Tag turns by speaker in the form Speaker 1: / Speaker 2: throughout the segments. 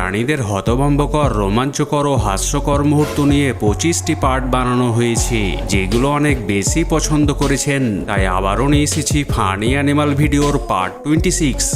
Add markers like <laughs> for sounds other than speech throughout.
Speaker 1: প্রাণীদের হতভম্বকর, রোমাঞ্চকর ও হাস্যকর মুহূর্ত নিয়ে পঁচিশটি পার্ট বানানো হয়েছে, যেগুলো অনেক বেশি পছন্দ করেছেন। তাই আবারও নিয়ে এসেছি ফানি অ্যানিমাল ভিডিওর পার্ট টোয়েন্টি সিক্স।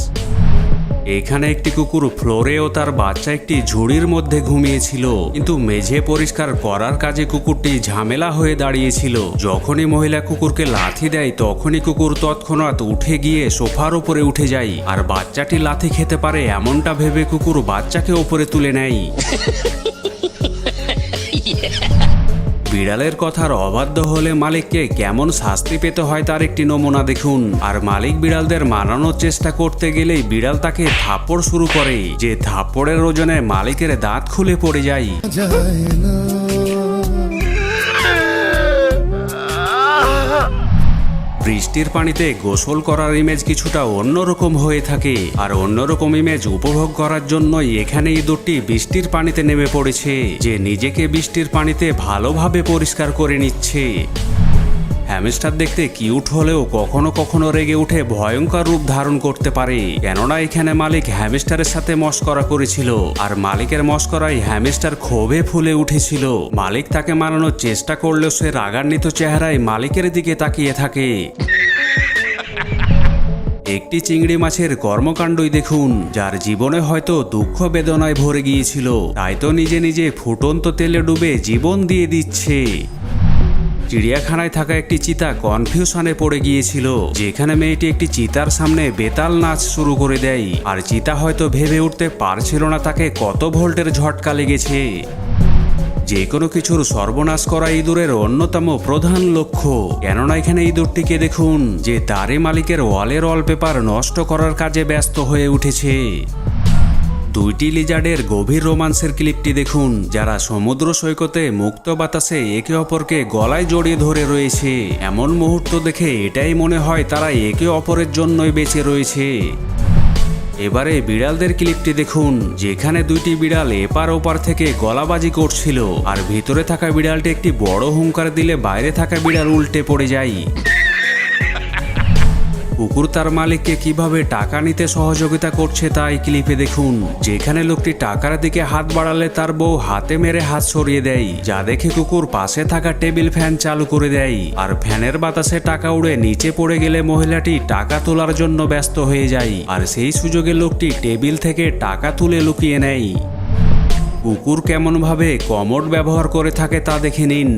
Speaker 1: এখানে একটি কুকুর ফ্লোরে ও তার বাচ্চা একটি ঝুড়ির মধ্যে ঘুমিয়েছিল। কিন্তু মেঝে পরিষ্কার করার কাজে কুকুরটি ঝামেলা হয়ে দাঁড়িয়েছিল। যখনই মহিলা কুকুরকে লাথি দেয়, তখনই কুকুর তৎক্ষণাৎ উঠে গিয়ে সোফার ওপরে উঠে যায়। আর বাচ্চাটি লাথি খেতে পারে, এমনটা ভেবে কুকুর বাচ্চাকে ওপরে তুলে নেয়। <laughs> বিড়ালের কথার অবাধ্য হলে মালিককে কেমন শাস্তি পেতে হয় তার একটি নমুনা দেখুন। আর মালিক বিড়ালদের মানানোর চেষ্টা করতে গেলেই বিড়াল তাকে থাপ্পড় শুরু করে যে থাপ্পড়ের ওজনে মালিকের দাঁত খুলে পড়ে যায়। বৃষ্টির পানিতে গোসল করার ইমেজ কিছুটা অন্যরকম হয়ে থাকে। আর অন্যরকম ইমেজ উপভোগ করার জন্যই এখানে ইঁদুরটি বৃষ্টির পানিতে নেমে পড়েছে, যে নিজেকে বৃষ্টির পানিতে ভালোভাবে পরিষ্কার করে নিচ্ছে। হ্যামস্টার দেখতে কিউট হলেও কখনো কখনো রেগে উঠে ভয়ঙ্কর রূপ ধারণ করতে পারে। কেননা এখানে মালিক হ্যামস্টারের সাথে মস্করা করেছিল, আর মালিকের মস্করায় হ্যামস্টার ক্ষোভে ফুলে উঠেছিল। মালিক তাকে মানানোর চেষ্টা করলেও সে রাগান্বিত চেহারায় মালিকের দিকে তাকিয়ে থাকে। একটি চিংড়ি মাছের কর্মকাণ্ডই দেখুন, যার জীবনে হয়তো দুঃখ বেদনায় ভরে গিয়েছিল। তাই তো নিজে নিজে ফুটন্ত তেলে ডুবে জীবন দিয়ে দিচ্ছে। চিড়িয়াখানায় থাকা একটি চিতা কনফিউশনে পড়ে গিয়েছিল, যেখানে মেয়েটি একটি চিতার সামনে বেতাল নাচ শুরু করে দেয়। আর চিতা হয়তো ভেবে উঠতে পারছিল না তাকে কত ভোল্টের ঝটকা লেগেছে। যে কোনো কিছুর সর্বনাশ করা ইঁদুরের অন্যতম প্রধান লক্ষ্য। কেননা এখানে ইঁদুরটিকে দেখুন, যে তারে মালিকের ওয়ালের ওয়ালপেপার নষ্ট করার কাজে ব্যস্ত হয়ে উঠেছে। দুইটি লিজার্ডের গভীর রোমান্সের ক্লিপটি দেখুন, যারা সমুদ্র সৈকতে মুক্ত বাতাসে একে অপরকে গলায় জড়িয়ে ধরে রয়েছে। এমন মুহূর্ত দেখে এটাই মনে হয় তারা একে অপরের জন্যই বেঁচে রয়েছে। এবারে বিড়ালদের ক্লিপটি দেখুন, যেখানে দুইটি বিড়াল এপার ওপার থেকে গলাবাজি করছিল, আর ভিতরে থাকা বিড়ালটি একটি বড় হুঙ্কার দিলে বাইরে থাকা বিড়াল উল্টে পড়ে যায়। কুকুর তার মালিককে কীভাবে টাকা নিতে সহযোগিতা করছে তা এই ক্লিপে দেখুন যেখানে লোকটি টাকার দিকে হাত বাড়ালে তার বউ হাতে মেরে হাত সরিয়ে দেয় যা দেখে কুকুর পাশে থাকা টেবিল ফ্যান চালু করে দেয় আর ফ্যানের বাতাসে টাকা উড়ে নিচে পড়ে গেলে মহিলাটি টাকা তোলার জন্য ব্যস্ত হয়ে যায় আর সেই সুযোগে লোকটি টেবিল থেকে টাকা তুলে লুকিয়ে নেয় কুকুর কেমনভাবে কমোড ব্যবহার করে থাকে তা দেখে নিন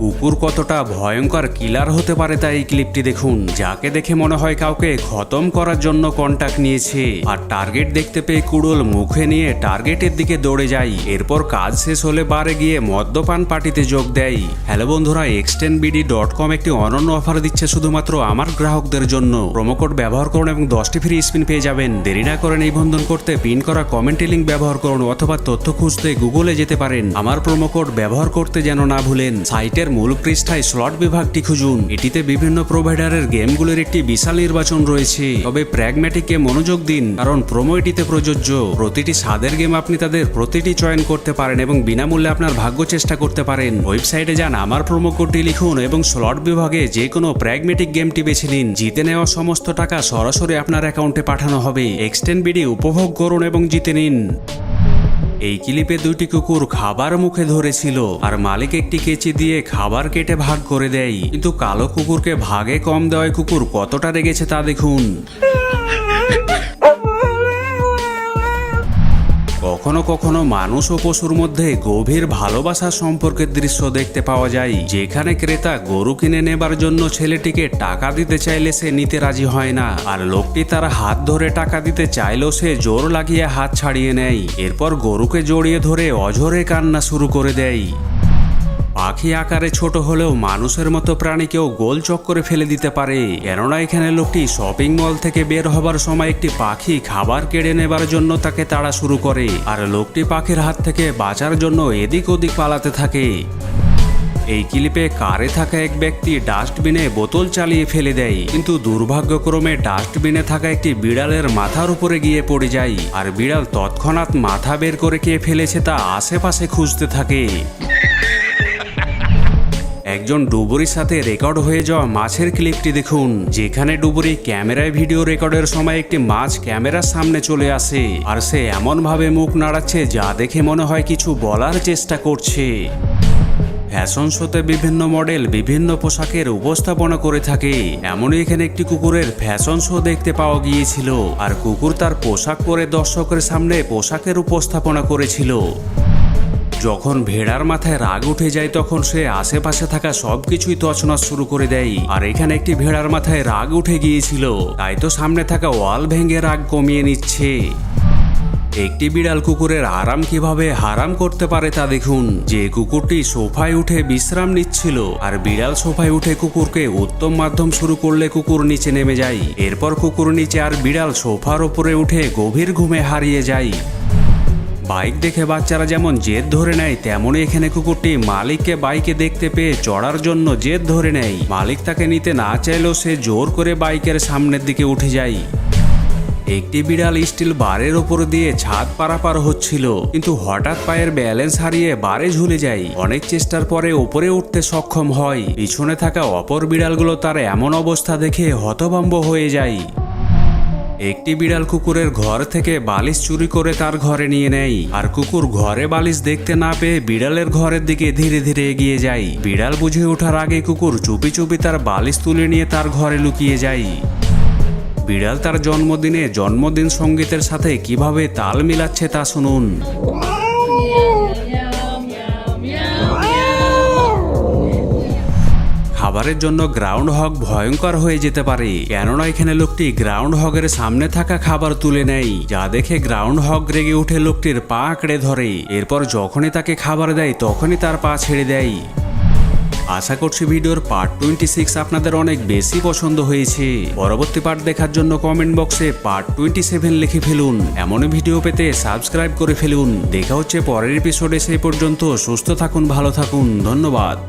Speaker 1: কুকুর কতটা ভয়ঙ্কর কিলার হতে পারে তা এই ক্লিপটি দেখুন। যাকে দেখে মনে হয় কাউকে খতম করার জন্য কন্টাক্ট নিয়েছে। আর টার্গেট দেখতে পেয়ে কুড়োল মুখে নিয়ে টার্গেটের দিকে দৌড়ে যায়। এরপর কাজ শেষ হলে বারে গিয়ে মদ্যপান পার্টিতে যোগ দেয়। হ্যালো বন্ধুরা এক্সটেন বিডি ডট কম একটি অনন্য অফার দিচ্ছে শুধুমাত্র আমার গ্রাহকদের জন্য। প্রোমোকোড ব্যবহার করুন এবং দশটি ফ্রি স্পিন পেয়ে যাবেন। দেরি না করে নিবন্ধন করতে পিন করা কমেন্টে লিঙ্ক ব্যবহার করুন অথবা তথ্য খুঁজতে গুগলে যেতে পারেন। আমার প্রোমোকোড ব্যবহার করতে যেন না ভুলেন। সাইটের মূল পৃষ্ঠায় স্লট বিভাগটি খুঁজুন। এটিতে বিভিন্ন প্রোভাইডারের গেমগুলোর একটি বিশাল নির্বাচন রয়েছে। তবে প্র্যাগম্যাটিককে মনোযোগ দিন, কারণ প্রোমো এটিতে প্রযোজ্য। প্রতিটি স্বাদের গেম আপনি তাদের প্রতিটি চয়ন করতে পারেন এবং বিনামূল্যে আপনার ভাগ্য চেষ্টা করতে পারেন। ওয়েবসাইটে যান, আমার প্রোমো কোডটি লিখুন এবং স্লট বিভাগে যে কোনো প্র্যাগমেটিক গেমটি বেছে নিন। জিতে নেওয়া সমস্ত টাকা সরাসরি আপনার অ্যাকাউন্টে পাঠানো হবে। এক্সটেন্ড বিডি উপভোগ করুন এবং জিতে নিন। এই ক্লিপে দুটি কুকুর খাবার মুখে ধরেছিল, আর মালিক একটি কেচি দিয়ে খাবার কেটে ভাগ করে দেয়। কিন্তু কালো কুকুরকে ভাগে কম দেওয়ায় কুকুর কতটা রেগেছে তা দেখুন। কখনো কখনো মানুষ ও পশুর মধ্যে গভীর ভালোবাসা সম্পর্কের দৃশ্য দেখতে পাওয়া যায়, যেখানে ক্রেতা গরু কিনে নেবার জন্য ছেলেটিকে টাকা দিতে চাইলে সে নিতে রাজি হয় না, আর লোকটি তার হাত ধরে টাকা দিতে চাইলেও সে জোর লাগিয়ে হাত ছাড়িয়ে নেয়। এরপর গরুকে জড়িয়ে ধরে অঝরে কান্না শুরু করে দেয়। পাখি আকারে ছোট হলেও মানুষের মতো প্রাণীকেও গোল চক্করে ফেলে দিতে পারে। কেননা এখানে লোকটি শপিং মল থেকে বের হবার সময় একটি পাখি খাবার কেড়ে নেবার জন্য তাকে তাড়া শুরু করে, আর লোকটি পাখির হাত থেকে বাঁচার জন্য এদিক ওদিক পালাতে থাকে। এই ক্লিপে কারে থাকা এক ব্যক্তি ডাস্টবিনে বোতল চালিয়ে ফেলে দেয়, কিন্তু দুর্ভাগ্যক্রমে ডাস্টবিনে থাকা একটি বিড়ালের মাথার উপরে গিয়ে পড়ে যায়, আর বিড়াল তৎক্ষণাৎ মাথা বের করে কে ফেলেছে তা আশেপাশে খুঁজতে থাকে। একজন ডুবুরির সাথে রেকর্ড হয়ে যাওয়া মাছের ক্লিপটি দেখুন, যেখানে ডুবুরি ক্যামেরায় ভিডিও রেকর্ডের সময় একটি মাছ ক্যামেরার সামনে চলে আসে, আর সে এমন ভাবে মুখ নাড়াচ্ছে যা দেখে মনে হয় কিছু বলার চেষ্টা করছে। ফ্যাশন শোতে বিভিন্ন মডেল বিভিন্ন পোশাকের উপস্থাপনা করে থাকে, এমনই এখানে একটি কুকুরের ফ্যাশন শো দেখতে পাওয়া গিয়েছিল, আর কুকুর তার পোশাক পরে দর্শকের সামনে পোশাকের উপস্থাপনা করেছিল। যখন ভেড়ার মাথায় রাগ উঠে যায় তখন সে আশেপাশে থাকা সবকিছুই তছনছ শুরু করে দেয়। আর এখানে একটি ভেড়ার মাথায় রাগ উঠে গিয়েছিল। তাই তো সামনে থাকা ওয়াল ভেঙে রাগ কমিয়ে নিচ্ছে। একটি বিড়াল কুকুরের আরাম কীভাবে হারাম করতে পারে তা দেখুন। যে কুকুরটি সোফায় উঠে বিশ্রাম নিচ্ছিল, আর বিড়াল সোফায় উঠে কুকুরকে উত্তম মাধ্যম শুরু করলে কুকুর নিচে নেমে যায়। এরপর কুকুর নিচে আর বিড়াল সোফার ওপরে উঠে গভীর ঘুমে হারিয়ে যায়। বাইক দেখে বাচ্চারা যেমন জেদ ধরে নেয়, তেমনই এখানে কুকুরটি মালিককে বাইকে দেখতে পেয়ে চড়ার জন্য জেদ ধরে নেয়। মালিক তাকে নিতে না চাইলেও সে জোর করে বাইকের সামনের দিকে উঠে যায়। একটি বিড়াল স্টিল বারের ওপর দিয়ে ছাদ পারাপার হচ্ছিল, কিন্তু হঠাৎ পায়ের ব্যালেন্স হারিয়ে বারে ঝুলে যায়। অনেক চেষ্টার পরে উপরে উঠতে সক্ষম হয়। পিছনে থাকা অপর বিড়ালগুলো তার এমন অবস্থা দেখে হতভম্ব হয়ে যায়। একটি বিড়াল কুকুরের ঘর থেকে বালিশ চুরি করে তার ঘরে নিয়ে নেয়। আর কুকুর ঘরে বালিশ দেখতে না পেয়ে বিড়ালের ঘরের দিকে ধীরে ধীরে এগিয়ে যায়। বিড়াল বুঝে ওঠার আগে কুকুর চুপি চুপি তার বালিশ তুলে নিয়ে তার ঘরে লুকিয়ে যায়। বিড়াল তার জন্মদিনে জন্মদিন সঙ্গীতের সাথে কীভাবে তাল মিলাচ্ছে তা শুনুন। খাবারের জন্য গ্রাউন্ড হক ভয়ঙ্কর হয়ে যেতে পারে। কেননা এখানে লোকটি গ্রাউন্ড হগের সামনে থাকা খাবার তুলে নেয়, যা দেখে গ্রাউন্ড হক রেগে উঠে লোকটির পা আঁকড়ে ধরে। এরপর যখনই তাকে খাবার দেয়, তখনই তার পা ছেড়ে দেয়। আশা করছি ভিডিওর পার্ট টোয়েন্টি সিক্স আপনাদের অনেক বেশি পছন্দ হয়েছে। পরবর্তী পার্ট দেখার জন্য কমেন্ট বক্সে পার্ট টোয়েন্টি সেভেন লিখে ফেলুন। এমনই ভিডিও পেতে সাবস্ক্রাইব করে ফেলুন। দেখা হচ্ছে পরের এপিসোডে সেই পর্যন্ত সুস্থ থাকুন, ভালো থাকুন। ধন্যবাদ।